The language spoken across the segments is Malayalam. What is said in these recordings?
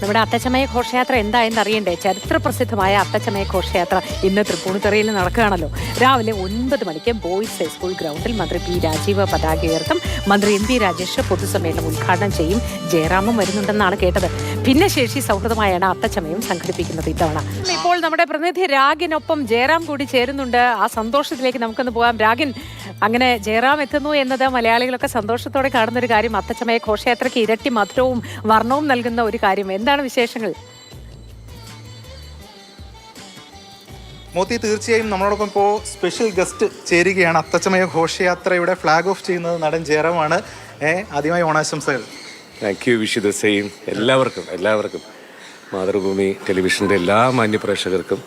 നമ്മുടെ അത്തച്ചമയ ഘോഷയാത്ര എന്തായെന്ന് അറിയണ്ടേ? ചരിത്ര പ്രസിദ്ധമായ അത്തച്ചമയ ഘോഷയാത്ര ഇന്ന് തൃപ്പൂണിത്തുറയിൽ നടക്കുകയാണല്ലോ. രാവിലെ ഒൻപത് മണിക്ക് ബോയ്സ് ഹൈസ്കൂൾ ഗ്രൗണ്ടിൽ മന്ത്രി പി രാജീവ് പതാക ഉയർത്തും. മന്ത്രി എം പി രാജേഷ് പൊതുസമ്മേളനം ഉദ്ഘാടനം ചെയ്യും. ജയറാമും വരുന്നുണ്ടെന്നാണ് കേട്ടത്. ഭിന്നശേഷി സൗഹൃദമായാണ് അത്തച്ചമയം സംഘടിപ്പിക്കുന്നത് ഇത്തവണ. ഇപ്പോൾ നമ്മുടെ പ്രതിനിധി രാഗിനൊപ്പം ജയറാം കൂടി ചേരുന്നുണ്ട്. ആ സന്തോഷത്തിലേക്ക് നമുക്കൊന്ന് പോകാം. രാഗിൻ അങ്ങനെ ജയറാം എത്തുന്നു എന്നത് മലയാളികളൊക്കെ സന്തോഷത്തോടെ കാണുന്ന ഒരു കാര്യം അത്തച്ചമയ ഘോഷയാത്രയ്ക്ക് ഇരട്ടി മധുരവും വർണവും നൽകുന്ന ഒരു കാര്യം. എന്താണ് വിശേഷങ്ങൾ? മോത്തി തീർച്ചയായും നമ്മളോടൊപ്പം ഇപ്പോൾ സ്പെഷ്യൽ ഗസ്റ്റ് ചേരുകയാണ്. അത്തച്ചമയ ഘോഷയാത്രയുടെ ഫ്ലാഗ് ഓഫ് ചെയ്യുന്നത് നടൻ ജയറാമാണ്. ഏ ആദ്യമായി ഓണാശംസകൾ. Thank you wish you the same. എല്ലാവർക്കും എല്ലാവർക്കും. മാതൃഭൂമി ടെലിവിഷന്റെ എല്ലാ മാന്യപ്രേക്ഷകർക്കും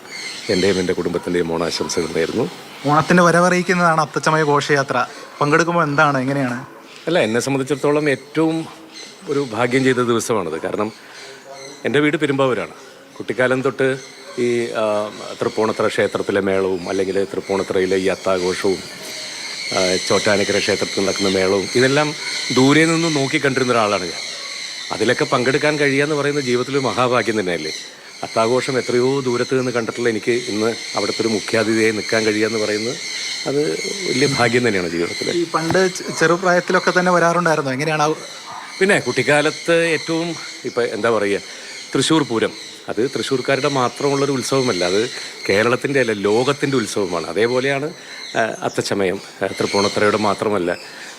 എന്റെയും എന്റെ കുടുംബത്തിന്റെയും ഓണാശംസകൾ നേരുന്നു ഓണത്തിന്റെ വരവറിയിക്കുന്നതാണ് അത്തച്ചമയ ഘോഷയാത്ര. പങ്കെടുക്കുമ്പോൾ എന്താണ് എങ്ങനെയാണ്? അല്ല എന്നെ സംബന്ധിച്ചിടത്തോളം ഏറ്റവും ഒരു ഭാഗ്യം ചെയ്ത ദിവസമാണത്. കാരണം എന്റെ വീട് പെരുമ്പാവൂരാണ്. കുട്ടിക്കാലം തൊട്ട് ഈ തൃപ്പൂണിത്തറ ക്ഷേത്രത്തിലെ മേളവും അല്ലെങ്കിൽ തൃപ്പൂണിത്തറയിലെ ഈ അത്താഘോഷവും ചോറ്റാനക്കര ക്ഷേത്രത്തിൽ നടക്കുന്ന മേളവും ഇതെല്ലാം ദൂരെ നിന്ന് നോക്കി കണ്ടിരുന്ന ഒരാളാണ് ഞാൻ. അതിലൊക്കെ പങ്കെടുക്കാൻ കഴിയുക എന്ന് പറയുന്നത് ജീവിതത്തിൽ മഹാഭാഗ്യം തന്നെയല്ലേ? അത്താഘോഷം എത്രയോ ദൂരത്ത് നിന്ന് കണ്ടിട്ടുള്ള എനിക്ക് ഇന്ന് അവിടുത്തെ ഒരു മുഖ്യാതിഥിയായി നിൽക്കാൻ കഴിയുക എന്ന് പറയുന്നത് അത് വലിയ ഭാഗ്യം തന്നെയാണ് ജീവിതത്തിൽ ഈ പണ്ട് ചെറുപ്രായത്തിലൊക്കെ തന്നെ വരാറുണ്ടായിരുന്നു? എങ്ങനെയാണ് പിന്നെ കുട്ടിക്കാലത്ത് ഏറ്റവും ഇപ്പം എന്താ പറയുക തൃശ്ശൂർ പൂരം. അത് തൃശ്ശൂർക്കാരുടെ മാത്രമുള്ളൊരു ഉത്സവമല്ല. അത് കേരളത്തിന്റെ അല്ല ലോകത്തിന്റെ ഉത്സവമാണ്. അതേപോലെയാണ് അത്തച്ചമയം. തൃപ്പൂണിത്തറയുടെ മാത്രമല്ല.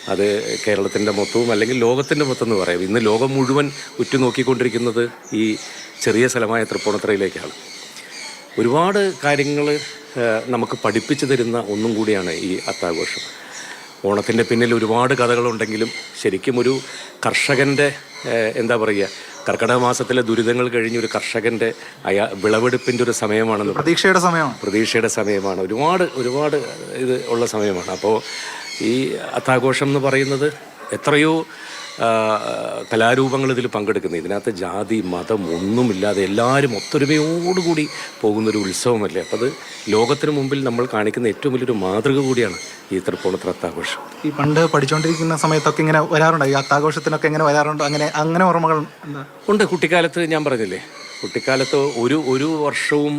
അത് കേരളത്തിന്റെ മൊത്തവും അല്ലെങ്കിൽ ലോകത്തിന്റെ മൊത്തം എന്ന് പറയാം. ഇന്ന് ലോകം മുഴുവൻ ഉറ്റുനോക്കിക്കൊണ്ടിരിക്കുന്നത് ഈ ചെറിയ സ്ഥലമായ തൃപ്പൂണിത്തറയിലേക്കാണ്. ഒരുപാട് കാര്യങ്ങൾ നമുക്ക് പഠിപ്പിച്ചു തരുന്ന ഒന്നും കൂടിയാണ് ഈ അത്താഘോഷം. ഓണത്തിന്റെ പിന്നിൽ ഒരുപാട് കഥകളുണ്ടെങ്കിലും ശരിക്കും ഒരു കർഷകന്റെ എന്താ പറയുക കർക്കിടക മാസത്തിലെ ദുരിതങ്ങൾ കഴിഞ്ഞ് ഒരു കർഷകന്റെ അയാ വിളവെടുപ്പിന്റെ ഒരു സമയമാണെന്ന് പ്രതീക്ഷയുടെ സമയമാണ്. പ്രതീക്ഷയുടെ സമയമാണ്. ഒരുപാട് ഒരുപാട് ഇത് ഉള്ള സമയമാണ്. അപ്പോൾ ഈ അത്താഘോഷം എന്ന് പറയുന്നത് എത്രയോ കലാരൂപങ്ങൾ ഇതിൽ പങ്കെടുക്കുന്നത് ഇതിനകത്ത് ജാതി മതം ഒന്നുമില്ലാതെ എല്ലാവരും ഒത്തൊരുമയോടുകൂടി പോകുന്നൊരു ഉത്സവമല്ലേ? അപ്പോൾ അത് ലോകത്തിന് മുമ്പിൽ നമ്മൾ കാണിക്കുന്ന ഏറ്റവും വലിയൊരു മാതൃക കൂടിയാണ് ഈ തൃപ്പൂണിത്തറ അത്താഘോഷം. ഈ പണ്ട് പഠിച്ചുകൊണ്ടിരിക്കുന്ന സമയത്തൊക്കെ ഇങ്ങനെ വരാറുണ്ടോ? ഈ അത്താഘോഷത്തിനൊക്കെ ഇങ്ങനെ വരാറുണ്ടോ? അങ്ങനെ അങ്ങനെ ഓർമ്മകൾ ഉണ്ട്. കുട്ടിക്കാലത്ത് ഞാൻ പറഞ്ഞില്ലേ കുട്ടിക്കാലത്ത് ഒരു ഒരു വർഷവും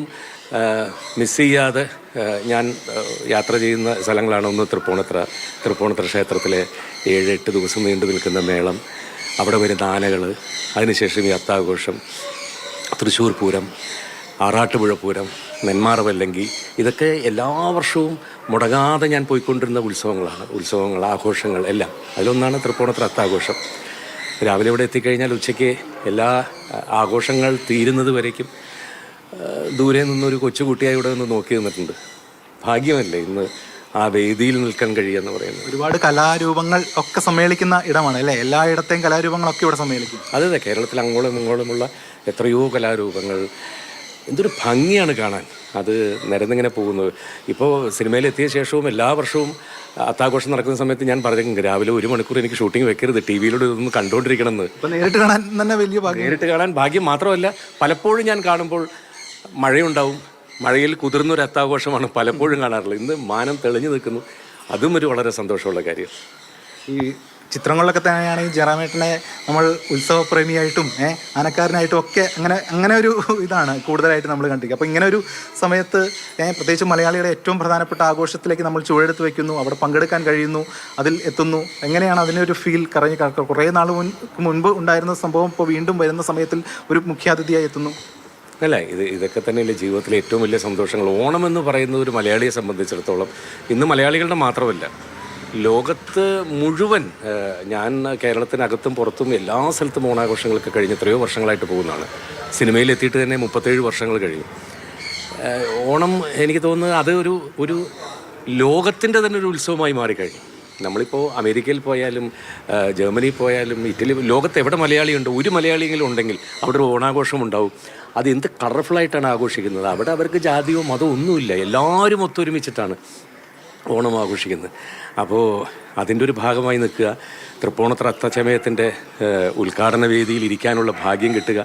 മിസ് ചെയ്യാതെ ഞാൻ യാത്ര ചെയ്യുന്ന സ്ഥലങ്ങളാണ് ഒന്ന് തൃപ്പൂണിത്ര തൃപ്പൂണിത്ര ക്ഷേത്രത്തിലെ ഏഴ് എട്ട് ദിവസം നീണ്ടു നിൽക്കുന്ന മേളം. അവിടെ വരുന്ന ആനകൾ അതിനുശേഷം ഈ അത്താഘോഷം തൃശ്ശൂർ പൂരം ആറാട്ടുപുഴ പൂരം നെന്മാറ വല്ലങ്കി ഇതൊക്കെ എല്ലാ വർഷവും മുടങ്ങാതെ ഞാൻ പോയിക്കൊണ്ടിരുന്ന ഉത്സവങ്ങളാണ് ഉത്സവങ്ങൾ ആഘോഷങ്ങൾ എല്ലാം. അതിലൊന്നാണ് തൃപ്പൂണിത്ര അത്താഘോഷം. രാവിലെ ഇവിടെ എത്തിക്കഴിഞ്ഞാൽ ഉച്ചയ്ക്ക് എല്ലാ ആഘോഷങ്ങൾ തീരുന്നത് വരേക്കും. ദൂരെ നിന്നൊരു കൊച്ചുകുട്ടിയായി ഇവിടെ നിന്ന് നോക്കി നിന്നിട്ടുണ്ട്. ഭാഗ്യമല്ലേ ഇന്ന് ആ വേദിയിൽ നിൽക്കാൻ കഴിയുക എന്ന് പറയുന്നത്. ഒരുപാട് കലാരൂപങ്ങൾ ഒക്കെ സമ്മേളിക്കുന്ന ഇടമാണ് അല്ലേ? എല്ലായിടത്തെയും കലാരൂപങ്ങളൊക്കെ ഇവിടെ സമ്മേളിക്കും. അതെ അതെ. കേരളത്തിൽ അങ്ങോളം ഇങ്ങോളമുള്ള എത്രയോ കലാരൂപങ്ങൾ. എന്തൊരു ഭംഗിയാണ് കാണാൻ. അത് നിരന്നിങ്ങനെ പോകുന്നത്. ഇപ്പോൾ സിനിമയിലെത്തിയ ശേഷവും എല്ലാ വർഷവും അത്താഘോഷം നടക്കുന്ന സമയത്ത് ഞാൻ പറഞ്ഞേക്കും രാവിലെ ഒരു മണിക്കൂർ എനിക്ക് ഷൂട്ടിംഗ് വെക്കരുത് ടി വിയിലൂടെ ഇതൊന്ന് കണ്ടുകൊണ്ടിരിക്കണമെന്ന് നേരിട്ട് കാണാൻ തന്നെ വലിയ ഭാഗ്യം. നേരിട്ട് കാണാൻ ഭാഗ്യം മാത്രമല്ല പലപ്പോഴും ഞാൻ കാണുമ്പോൾ മഴയുണ്ടാവും മഴയിൽ കുതിർന്നൊരു അത്താഘോഷമാണ് പലപ്പോഴും കാണാറുള്ളത്. ഇന്ന് മാനം തെളിഞ്ഞു നിൽക്കുന്നു. അതും ഒരു വളരെ സന്തോഷമുള്ള കാര്യം. ഈ ചിത്രങ്ങളിലൊക്കെ തന്നെയാണ് ഈ ജയറാമേട്ടനെ നമ്മൾ ഉത്സവപ്രേമിയായിട്ടും ഏഹ് ആനക്കാരനായിട്ടും ഒക്കെ അങ്ങനെ അങ്ങനെ ഒരു ഇതാണ് കൂടുതലായിട്ട് നമ്മൾ കണ്ടിരിക്കുക. അപ്പോൾ ഇങ്ങനെ ഒരു സമയത്ത് പ്രത്യേകിച്ച് മലയാളിയുടെ ഏറ്റവും പ്രധാനപ്പെട്ട ആഘോഷത്തിലേക്ക് നമ്മൾ ചുവടെടുത്ത് വയ്ക്കുന്നു അവിടെ പങ്കെടുക്കാൻ കഴിയുന്നു അതിൽ എത്തുന്നു. എങ്ങനെയാണ് അതിനൊരു ഫീൽ കറങ്ങി കറക്കുക? കുറേ നാൾ മുൻ മുൻപ് ഉണ്ടായിരുന്ന സംഭവം ഇപ്പോൾ വീണ്ടും വരുന്ന സമയത്തിൽ ഒരു മുഖ്യാതിഥിയായി എത്തുന്നു. അല്ല ഇത് ഇതൊക്കെ തന്നെയല്ലേ ജീവിതത്തിലെ ഏറ്റവും വലിയ സന്തോഷങ്ങൾ. ഓണം എന്ന് പറയുന്നത് ഒരു മലയാളിയെ സംബന്ധിച്ചിടത്തോളം ഇന്ന് മലയാളികളുടെ മാത്രമല്ല. ലോകത്ത് മുഴുവൻ ഞാൻ കേരളത്തിനകത്തും പുറത്തും എല്ലാ സ്ഥലത്തും ഓണാഘോഷങ്ങളൊക്കെ കഴിഞ്ഞ് എത്രയോ വർഷങ്ങളായിട്ട് പോകുന്നതാണ്. സിനിമയിൽ എത്തിയിട്ട് തന്നെ മുപ്പത്തേഴ് വർഷങ്ങൾ കഴിഞ്ഞു. ഓണം എനിക്ക് തോന്നുന്നത് അത് ഒരു ഒരു ലോകത്തിന്റെ തന്നെ ഒരു ഉത്സവമായി മാറിക്കഴിഞ്ഞു. നമ്മളിപ്പോൾ അമേരിക്കയിൽ പോയാലും ജർമ്മനിയിൽ പോയാലും ഇറ്റലി ലോകത്ത് എവിടെ മലയാളിയുണ്ട് ഒരു മലയാളിയെങ്കിലും ഉണ്ടെങ്കിൽ അവിടെ ഒരു ഓണാഘോഷം ഉണ്ടാവും. അത് എന്ത് കളർഫുള്ളായിട്ടാണ് ആഘോഷിക്കുന്നത്? അവിടെ അവർക്ക് ജാതിയോ മതമോ ഒന്നുമില്ല. എല്ലാവരും ഒത്തൊരുമിച്ചിട്ടാണ് ഓണം ആഘോഷിക്കുന്നത്. അപ്പോൾ അതിന്റെ ഒരു ഭാഗമായി നിൽക്കുക. തൃപ്പൂണിത്തറ അത്തച്ചമയത്തിന്റെ ഉദ്ഘാടന വേദിയിൽ ഇരിക്കാനുള്ള ഭാഗ്യം കിട്ടുക.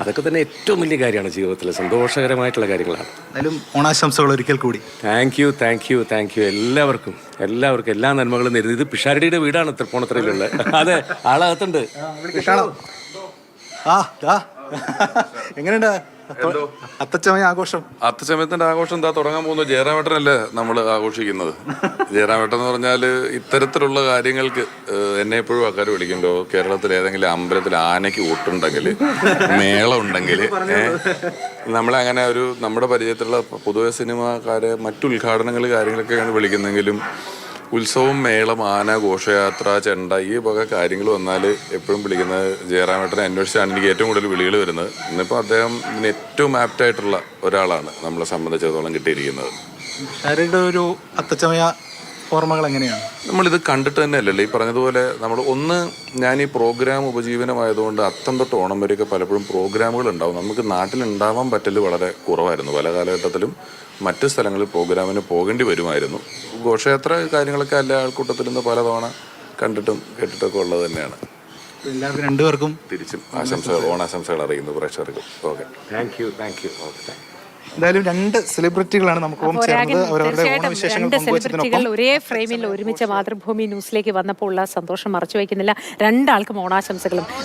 അതൊക്കെ തന്നെ ഏറ്റവും വലിയ കാര്യമാണ് ജീവിതത്തിൽ സന്തോഷകരമായിട്ടുള്ള കാര്യങ്ങളാണ്. എന്തായാലും ഓണാശംസകൾ ഒരിക്കൽ കൂടി. Thank you thank you thank you എല്ലാവർക്കും. എല്ലാവർക്കും എല്ലാ നന്മകളും നേരുന്നു. ഇത് പിഷാരടിയുടെ വീടാണ് തൃപ്പൂണിത്തറയിലുള്ളത്. അതെ ആളകത്തുണ്ട്. ആ എങ്ങനെയുണ്ട്? അത്ത- അത്തച്ചമയ ആഘോഷം. അത്തച്ചമയത്തിന്റെ ആഘോഷം എന്താ? തുടങ്ങാൻ പോകുന്നത് ജയറാമേട്ടനല്ലേ നമ്മൾ ആഘോഷിക്കുന്നത്. ജയറാമേട്ടൻ എന്ന് പറഞ്ഞാൽ ഇത്തരത്തിലുള്ള കാര്യങ്ങൾക്ക് എന്നെ എപ്പോഴും ആൾക്കാർ വിളിക്കുമ്പോൾ കേരളത്തിൽ ഏതെങ്കിലും അമ്പലത്തിൽ ആനയ്ക്ക് ഊട്ടുണ്ടെങ്കിൽ മേള ഉണ്ടെങ്കിൽ നമ്മളങ്ങനെ ഒരു നമ്മുടെ പരിചയത്തിലുള്ള പൊതുവെ സിനിമാക്കാരെ മറ്റു ഉദ്ഘാടനങ്ങൾ കാര്യങ്ങളൊക്കെയാണ് വിളിക്കുന്നെങ്കിലും ഉത്സവം മേളം ആന ഘോഷയാത്ര ചെണ്ട ഈ വക കാര്യങ്ങൾ വന്നാൽ എപ്പോഴും വിളിക്കുന്ന ജയറാമേട്ടനെ അന്വേഷിച്ചാണ് എനിക്ക് ഏറ്റവും കൂടുതൽ വിളികൾ വരുന്നത്. ഇന്നിപ്പോൾ അദ്ദേഹം ഇതിന് ഏറ്റവും ആപ്റ്റായിട്ടുള്ള ഒരാളാണ് നമ്മളെ സംബന്ധിച്ചിടത്തോളം കിട്ടിയിരിക്കുന്നത്. ഒരു അത്തച്ചമയ ഓർമ്മകൾ എങ്ങനെയാണ്? നമ്മളിത് കണ്ടിട്ട് തന്നെ അല്ലല്ലോ ഈ പറഞ്ഞതുപോലെ നമ്മൾ ഒന്ന് ഞാൻ ഈ പ്രോഗ്രാം ഉപജീവനമായതുകൊണ്ട് അത്തം തൊട്ട് ഓണം വരെയൊക്കെ പലപ്പോഴും പ്രോഗ്രാമുകൾ ഉണ്ടാവും. നമുക്ക് നാട്ടിൽ ഉണ്ടാവാൻ പറ്റൽ വളരെ കുറവായിരുന്നു. പല കാലഘട്ടത്തിലും മറ്റ് സ്ഥലങ്ങളിൽ പ്രോഗ്രാമിന് പോകേണ്ടി വരുമായിരുന്നു. ഘോഷയാത്ര കാര്യങ്ങളൊക്കെ എല്ലാ ആൾക്കൂട്ടത്തിൽ നിന്ന് പലതവണ കണ്ടിട്ടും കേട്ടിട്ടൊക്കെ ഉള്ളത് തന്നെയാണ്. എല്ലാവർക്കും രണ്ടുപേർക്കും തിരിച്ചും ആശംസകൾ ഓണാശംസകൾ അറിയുന്നു പ്രേക്ഷകർക്ക്. Okay. Thank you thank you okay thank you എന്തായാലും രണ്ട് സെലിബ്രിറ്റികളാണ് നമുക്കൊപ്പം അപ്പോൾ രാഗിൻ ചേർന്നത്. അവരവരുടെ ഓണവിശേഷങ്ങൾ സെലിബ്രിറ്റികൾ ഒരേ ഫ്രെയിമിൽ ഒരുമിച്ച് മാതൃഭൂമി ന്യൂസിലേക്ക് വന്നപ്പോൾ ഉള്ള സന്തോഷം മറച്ചു വയ്ക്കുന്നില്ല. രണ്ടാൾക്കും ഓണാശംസകളും.